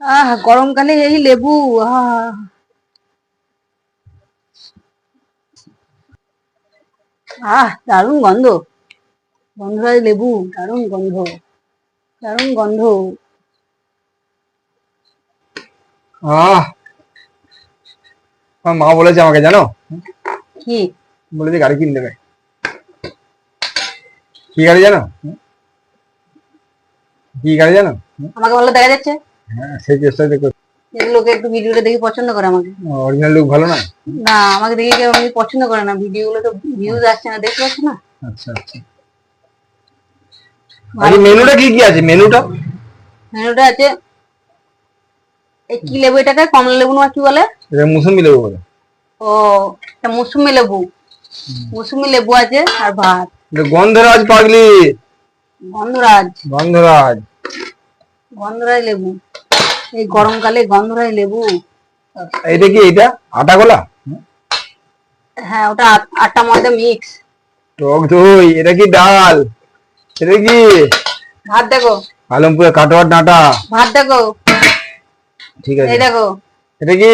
আহ গরমকালে এই লেবু আহ। আহ দারুণ গন্ধ। গন্ধরাজ লেবু দারুণ গন্ধ দারুণ গন্ধ। আহ। মা বলেছে আমাকে জানো? কি? বলেছে গাড়ি কিনে দেবে। কি গাড়ি জানো? কি গাড়ি জানো? আমাকে ভালো দেখা যাচ্ছে? হ্যাঁ সেই চেষ্টা দেখো এগুলোকে একটু ভিডিওটা দেখে পছন্দ করে আমাকে। অরিজিনাল লুক ভালো না? না আমাকে দেখে কেউ আমি পছন্দ করে না। ভিডিও গুলো তো ভিউজ আসছে না দেখতে পাচ্ছ না? আচ্ছা আচ্ছা। আরে মেনুটা কি কি আছে? মেনুটা মেনুটা আছে এই কি লেবু এটাকে? কমলা লেবু না কি বলে? এটা মুসুম্বি লেবু বলে। ও এটা মৌসুমি লেবু। মৌসুমি লেবু আছে আর ভাত। গন্ধরাজ পাগলি। গন্ধরাজ। গন্ধরাজ। গন্ধরাজ লেবু। এই গরমকালে গন্ধরাজ লেবু। এটা কি এটা আটা গোলা হ্যাঁ ওটা আট- ময়দা মিক্স টক দই এটা কি ডাল? এটা কি? ভাত দেখো। আলমপুরে কাটোয়ার ডাঁটা। ভাত দেখো। ঠিক আছে। এই দেখো। এটা কি?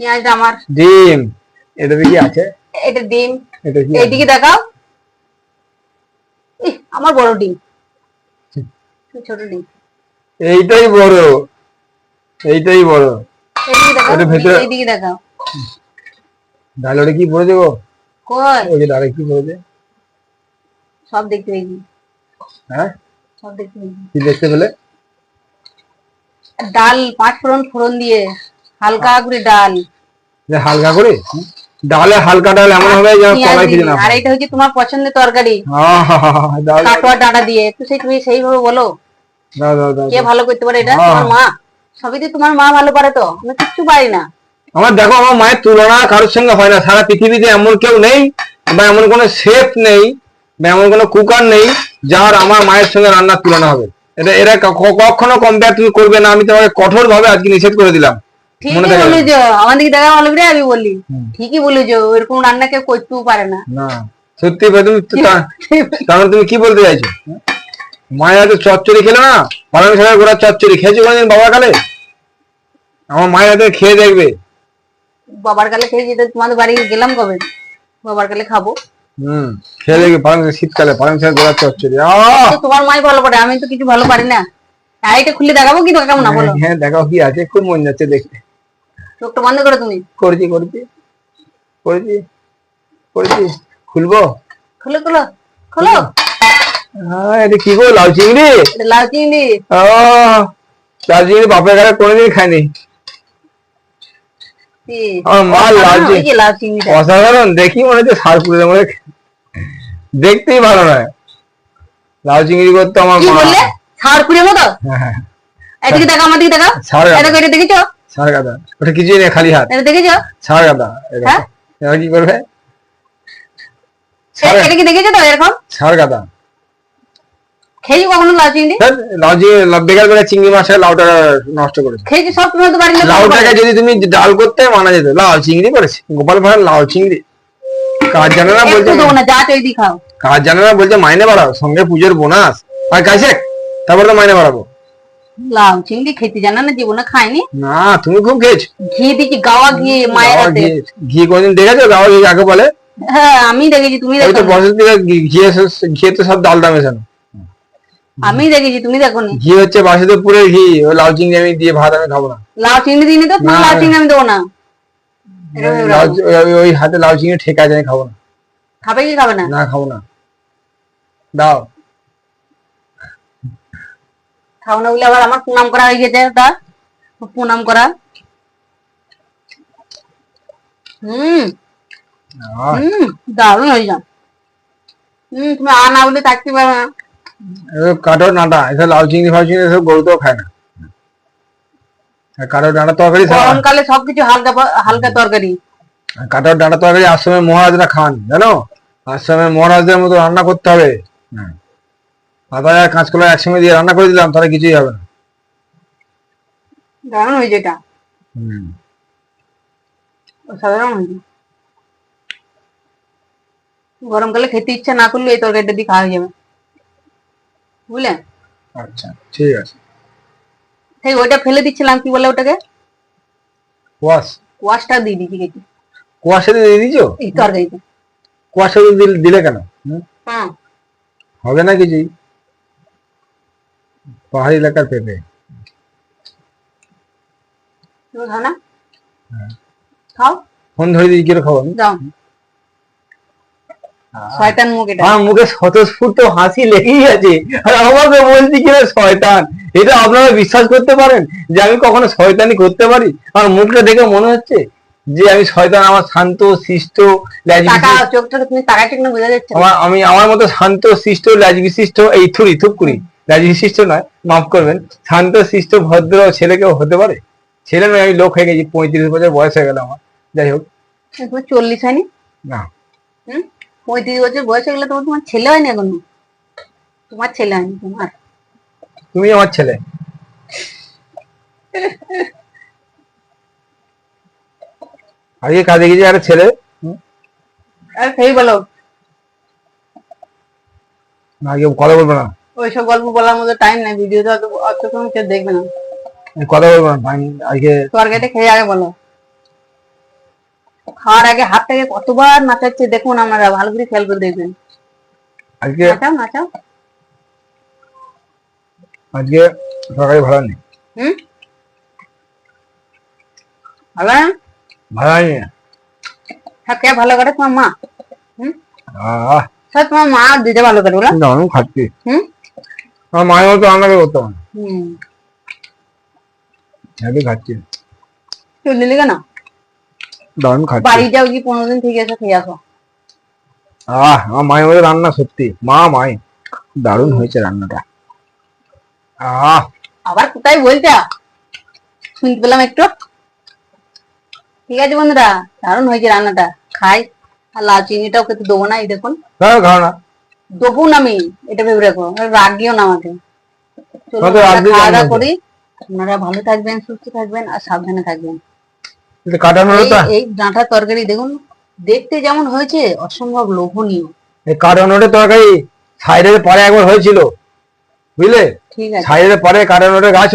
পেঁয়াজটা আমার। ডিম। এটাতে কি আছে? এটা ডিম। এটা কি এইদিকে দেখাও। আমার বড় ডিম। ছোট ডিম। এইটাই বড়। এইটাই বড়। এইদিকে দেখাও এটা ভেতরে- এইদিকে দেখাও। ডাল কি পড়ে দেবো? কই ওই যে ডালে কি পড়েছে সব দেখতে পেয়েছি। হ্যাঁ? সব দেখতে পেয়েছি। কি দেখতে পেলে? ডাল পাঁচ ফোড়ন ফোড়ন দিয়ে। হালকা করে ডাল। যে হালকা করে? ডালে হালকা ডাল এমন হবে পেঁয়াজ কলাই। খেতে না আর এটা হচ্ছে তোমার পছন্দের তরকারি। কাটোয়া ডাঁটা দিয়ে। তো সেই তুমি সেইভাবে বলো। কে ভালো করতে পারে এটা। তোমার মা। সবই তো তোমার মা ভালো পারে তো। আমি কিচ্ছু পারি না। আমার দেখো আমার মায়ের তুলনা কারোর সঙ্গে হয় না। সারা পৃথিবীতে এমন কেউ নেই বা এমন কোনো শেফ নেই বা এমন কোনো কুকার নেই যার আমার মায়ের সঙ্গে রান্নার তুলনা হবে। এটা এরা কখনো কম্পেয়ার তুমি করবে না। আমি তোমাকে কঠোর ভাবে আজকে নিষেধ করে দিলাম। ঠিকই বলেছ। আমার দিকে দেখা করে আমি বলি। ঠিকই বলেছ। এরকম রান্না কেউ করতেও পারে না। না। সত্যি তুমি তাহলে তুমি কি বলতে চাইছো? মায়ের হাতে চচ্চড়ি খেলে না? পালং শাকের গোড়া চচ্চড়ি। খেয়েছো কোনদিন বাবার কালে? আমার মায়ের হাতে খেয়ে দেখবে। বাবার কালে খেয়ে যেতে তোমাদের বাড়ি গেলাম কবে? বাবার কালে খাব। হুম খেয়ে দেখবে পালং শীতকালে পালং চচ্চড়ি। তোমার মাই ভালো পারে আমি তো কিছু ভালো পারি না। এটা খুলে দেখাবো কি দেখাবো না বলো? হ্যাঁ দেখাও কি আছে খুব মন যাচ্ছে দেখতে। চোখটা বন্ধ করো তুমি। করেছি করেছি করেছি করেছি। খুলবো? খুলো খুলো খুলো। হ্যাঁ এটা কি গো লাউ চিংড়ি? লাউ চিংড়ি। ও লাউ চিংড়ি বাপের ঘরে কোনোদিন খাইনি কি? আমার মা লাউ ওই চিংড়ি যে লাউ চিংড়িটা অসাধারণ দেখি মনে হচ্ছে সারপুরের মধ্যে দেখতেই ভালো নয়। লাউ চিংড়ি করতে আমার মা। বললে? ছাড়পুরের মতো? হ্যাঁ হ্যাঁ। এদিকে দেখো আমার দিকে দেখো। গাদা। দেখো এটা দেখেছ? ছাড় গাদা। ওটা কিছুই নেই খালি হাত। এটা দেখেছ? ছাড় গাদা এটা হ্যাঁ? কি করবে? এটা কি দেখেছ তো এরকম? ছাড় গাদা। খেয়েছো কখনো লাউ চিংড়ি? লাউ চিংড়ি বেকার করে চিংড়ি মাছের লাউটা নষ্ট করেছে। খেয়েছো সব তো লোক লাউটাকে যদি তুমি ডাল করতে মানা যেত। লাউ চিংড়ি করেছে। গোপাল ভাড়া লাউ চিংড়ি। কাজ জানে না বলছে একটু দেবো না যা তৈরি খাও। কাজ জানে না বলছে মাইনে বাড়াও সঙ্গে পুজোর বোনাস। আর কাছে তারপরে তো মাইনে বাড়াবো। লাউ চিংড়ি খেতে জানা না জীবনে খাইনি। না তুমি খুব খেয়েছো। ঘি দিচ্ছি গাওয়া ঘি মায়ের হাতে। ঘি ঘি কোনদিন দেখেছ? গাওয়া ঘি কাকে বলে? হ্যাঁ আমি দেখেছি তুমি দেখো তো নি। থেকে ঘিয়ে ঘিয়ে তো সব ডালদা মেশানো। আমি দেখেছি তুমি দেখো নি ঘি হচ্ছে বাসুদেবপুরের ঘি ওই লাউ চিংড়ি আমি দিয়ে ভাত আমি খাব না। লাউ চিংড়ি দিইনি তো না। লাউ চিংড়ি আমি দেবো না। ওই- হাতে লাউ চিংড়ি ঠেকা যায় আমি খাব না। খাবে কি খাবে না? না খাব না। দাও। খাও না বলে আবার আমার প্রণাম করা হয়ে গেছে ওটা প্রণাম করা। হুম। হুম দারুণ হয়ে যান হুম তুমি আ না বলে থাকতে পারবে না। কাঠোর নাটা এসব লাউ চিংড়ি ফাউ চিংড়ি এসব গরু তো খায় না। কাঠোর ডাঁটা তরকারি গরমকালে সবকিছু হালকা হালকা তরকারি। কাঠোর ডাঁটা তরকারি আশ্রমে মহারাজরা খান জানো? আশ্রমে মহারাজদের মতো রান্না করতে হবে। আদা আর কাঁচকলা একসঙ্গে দিয়ে রান্না করে দিলাম তাহলে কিছুই হবে না। দারুণ হয়েছে এটা। সাধারণ হয়েছে। গরমকালে খেতে ইচ্ছা না করলে এই তরকারিটা দিয়ে খাওয়া যাবে। বুঝলে আচ্ছা ঠিক আছে। সেই ওইটা ফেলে দিচ্ছিলাম কি বলে ওটাকে? কোয়াশ। ওয়াশটা দিয়ে দিচ্ছি কেটে কুয়াশা দিয়ে দিয়েছ? এই তরকারিতে। কুয়াশা দিয়ে দিলে কেন? হ্যাঁ। হবে না কিছুই পাহাড়ি এলাকার পেঁপে খাও হ্যাঁ। খাও। ফোন ধরে দিয়ে কিরো খাব আমি? যাও শয়তান মুখ এটা। আমার মুখে স্বতঃস্ফূর্ত হাসি লেগেই আছে। আর আমাকে বলছি কিনা শয়তান? এটা আপনারা বিশ্বাস করতে পারেন যে আমি কখনো শয়তানি করতে পারি? আমার মুখটা দেখে মনে হচ্ছে যে আমি শয়তান আমার শান্ত শিষ্ট আমি আমার মতো শান্ত শিষ্ট ল্যাজ বিশিষ্ট এই থুরি থুপকুরি ল্যাজ বিশিষ্ট নয় মাফ করবেন। শান্ত শিষ্ট ভদ্র ছেলে কেউ হতে পারে? ছেলে নয় আমি লোক হয়ে গেছি পঁয়ত্রিশ বছর বয়স হয়ে গেল আমার। যাই হোক। চল্লিশ হয়নি? না। হুম? পঁয়ত্রিশ বছর বয়স হয়ে গেলে তোমার তোমার ছেলে হয়নি এখনও? তোমার ছেলে হয়নি তোমার? তুমি আমার ছেলে। আজকে কাজে গেছি একটা ছেলে। আর সেই বলো। না, আজকে কথা বলব না। ওইসব গল্প বলার মতো টাইম নাই ভিডিওতে অত অতক্ষণ কেউ দেখবে না। কথা বলব না আজকে তরকারিটা খেয়ে আগে বলো। খাওয়ার আগে হাতটাকে কতবার নাচাচ্ছে দেখুন আপনারা ভালো করে খেয়াল করে দেখবেন। আজকে নাচাও নাচাও। আজকে সকালে ভাড়া নেই হুম? ভালো ভাড়া নেই সব ভালো করে? তোমার মা। হুম? আহ। তোমার মা দিতে ভালো করে বলো খাচ্ছি। হুম? আমার মায়ের মতো রান্না করে করতে হুম। হ্যাপি খাচ্ছি। চলে নিলি কেন? দারুণ খাচ্ছি। বাড়ি যাও কি পনেরো দিন থেকে এসে খেয়ে আসো। আহ আমার মায়ের মতো রান্না সত্যি। মা মাই দারুণ হয়েছে রান্নাটা। আহ। আবার কোথায় বলতে? শুনতে পেলাম একটু। ঠিক আছে বন্ধুরা দারুণ হয়েছে রান্নাটা। খাই। আর লাল চিনিটাও খেতে দেবো না এই দেখুন। খাও না। দেবো না আমি এটা ভেবে রাখো। রাগিও না আমাকে। আমরা খাওয়া দাওয়া করি। আপনারা ভালো থাকবেন সুস্থ থাকবেন আর সাবধানে থাকবেন। এটা কাটানোটা এই- তরকারি দেখুন দেখতে যেমন হয়েছে অসম্ভব লোভনীয়। এই তরকারি সাইডের পরে একবার হয়েছিল বুঝলে? ঠিক আছে। সাইডের পরে কাটানোটা গাছ